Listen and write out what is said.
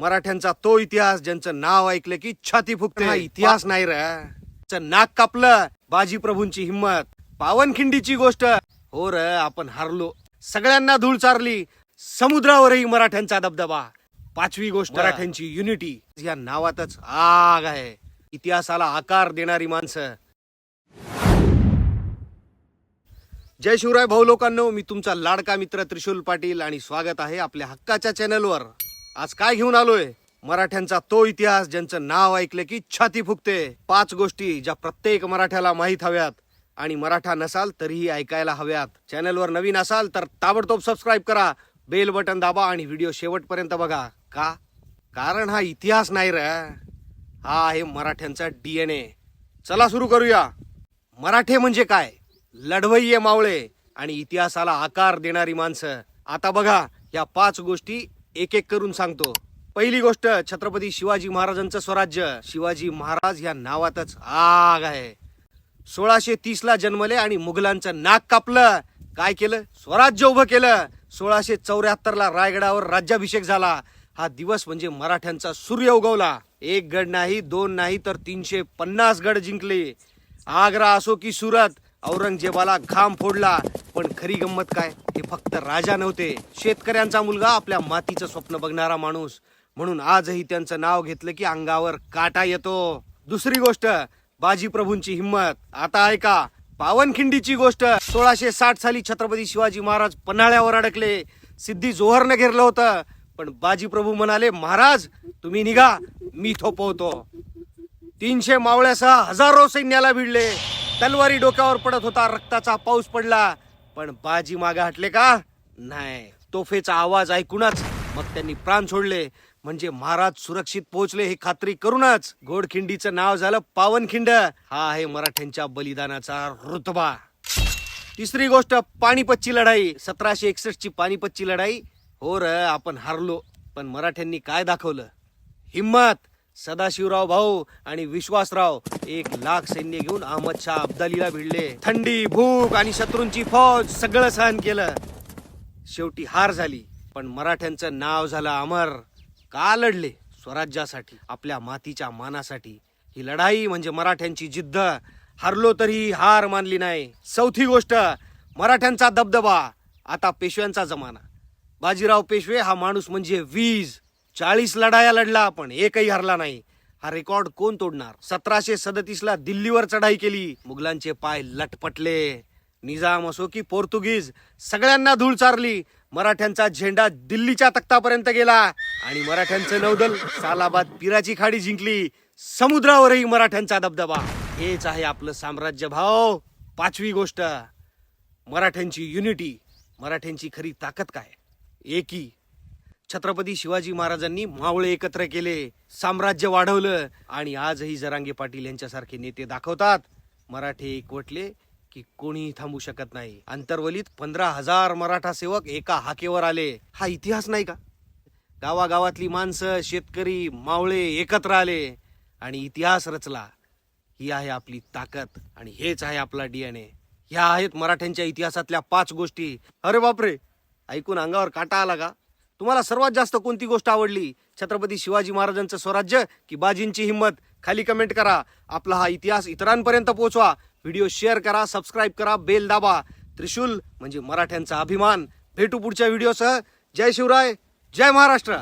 मराठ्यांचा तो इतिहास ज्यांचं नाव ऐकलं की छाती फुकते. हा इतिहास नाही र. नाक कापलं बाजी प्रभूंची हिंमत. पावनखिंडीची गोष्ट. हो र आपण हरलो. सगळ्यांना धूळ चारली. समुद्रावरही मराठ्यांचा दबदबा. पाचवी गोष्ट. मराठ्यांची युनिटी या नावातच आग आहे. इतिहासाला आकार देणारी माणसं. जय शिवराय भाऊ लोकांनो मी तुमचा लाडका मित्र त्रिशूल पाटील आणि स्वागत आहे आपल्या हक्काच्या चॅनलवर आज काय घेऊन आलोय? मराठ्यांचा तो इतिहास ज्यांचं नाव ऐकलं की छाती फुकते. पाच गोष्टी ज्या प्रत्येक मराठ्याला माहीत हव्यात. आणि मराठा नसाल तरीही ऐकायला हव्यात. चॅनलवर नवीन असाल तर ताबडतोब सबस्क्राईब करा. बेल बटन दाबा आणि व्हिडिओ शेवटपर्यंत बघा. का? कारण हा इतिहास नाही र. हा आहे मराठ्यांचा डीएनए चला सुरू करूया. मराठे म्हणजे काय? लढवय्ये मावळे आणि इतिहासाला आकार देणारी माणसं. आता बघा या पाच गोष्टी एक एक करून सांगतो. पहिली गोष्ट छत्रपती शिवाजी महाराजांचं स्वराज्य. शिवाजी महाराज या नावातच आग आहे. सोळाशे तीस ला जन्मले आणि मुघलांचं नाक कापलं. काय केलं? स्वराज्य उभं केलं. सोळाशे चौऱ्याहत्तर ला रायगडावर राज्याभिषेक झाला. हा दिवस म्हणजे मराठ्यांचा सूर्य उगवला. एक गड नाही दोन नाही तर तीनशे पन्नास गड जिंकले. आग्रा असो की सुरत औरंगजेबाला घाम फोडला. पण खरी गंमत काय? हे फक्त राजा नव्हते. शेतकऱ्यांचा मुलगा आपल्या मातीचं स्वप्न बघणारा माणूस. म्हणून आजही त्यांचं नाव घेतलं की अंगावर काटा येतो. दुसरी गोष्ट बाजीप्रभूंची हिंमत. आता ऐका पावनखिंडीची गोष्ट. सोळाशे साठ साली छत्रपती शिवाजी महाराज पन्हाळ्यावर अडकले. सिद्धी जोहरनं घेरलं होतं. पण बाजीप्रभू म्हणाले महाराज तुम्ही निघा. मी थोपवतो. तीनशे मावळ्यासह हजारो सैन्याला भिडले. तलवारी डोक्यावर पडत होता रक्ताचा पाऊस पडला. पण बाजी मागे हटले का? नाही. तोफेचा आवाज ऐकूनच मग त्यांनी प्राण सोडले. म्हणजे महाराज सुरक्षित पोहोचले हे खात्री करूनच. घोडखिंडीचं नाव झालं पावनखिंड. हा आहे मराठ्यांच्या बलिदानाचा रुतबा. तिसरी गोष्ट पानिपतची लढाई. सतराशे एकसष्ट ची पानिपतची लढाई. हो र आपण हारलो पण मराठ्यांनी काय दाखवलं? हिम्मत सदाशिवराव भाऊ आणि विश्वासराव एक लाख सैन्य घेऊन अहमद शाह अब्दालीला भिडले. थंडी भूक आणि शत्रूंची फौज सगळं सहन केलं. शेवटी हार झाली पण मराठ्यांचं नाव झालं अमर. का लढले स्वराज्यासाठी आपल्या मातीच्या मानासाठी? ही लढाई म्हणजे मराठ्यांची जिद्द. हरलो तरी हार मानली नाही. चौथी गोष्ट मराठ्यांचा दबदबा. आता पेशव्यांचा जमाना. बाजीराव पेशवे हा माणूस म्हणजे वीज. चाळीस लढाया लढला पण एकही हरला नाही. हा रेकॉर्ड कोण तोडणार? सतराशे सदतीस ला दिल्लीवर चढाई केली. मुघलांचे पाय लटपटले. निजाम असो की पोर्तुगीज सगळ्यांना धूळ चारली. मराठ्यांचा झेंडा दिल्लीच्या तख्तापर्यंत गेला. आणि मराठ्यांचं नौदल सालाबाद पिराची खाडी जिंकली. समुद्रावरही मराठ्यांचा दबदबा. हेच आहे आपलं साम्राज्य भाव. पाचवी गोष्ट मराठ्यांची युनिटी मराठ्यांची खरी ताकद काय? एकी छत्रपती शिवाजी महाराजांनी मावळे एकत्र केले साम्राज्य वाढवलं आणि आजही जरांगे पाटील यांच्यासारखे नेते दाखवतात. मराठे एकवटले की कोणीही थांबू शकत नाही. अंतर्वलीत पंधरा हजार मराठा सेवक एका हाकेवर आले. हा इतिहास नाही का? गावागावातली माणसं शेतकरी मावळे एकत्र आले आणि इतिहास रचला. ही आहे आपली ताकद आणि हेच आहे आपला डीएनए ह्या आहेत मराठ्यांच्या इतिहासातल्या पाच गोष्टी. अरे बापरे! ऐकून अंगावर काटा आला का? तुम्हाला सर्वात जास्त कोणती गोष्ट आवडली? छत्रपती शिवाजी महाराजांचं स्वराज्य की बाजींची हिंमत? खाली कमेंट करा. आपला हा इतिहास इतरांपर्यंत पोहोचवा. व्हिडिओ शेअर करा सबस्क्राईब करा बेल दाबा. त्रिशूल म्हणजे मराठ्यांचा अभिमान. भेटू पुढच्या व्हिडिओसह जय शिवराय जय महाराष्ट्र.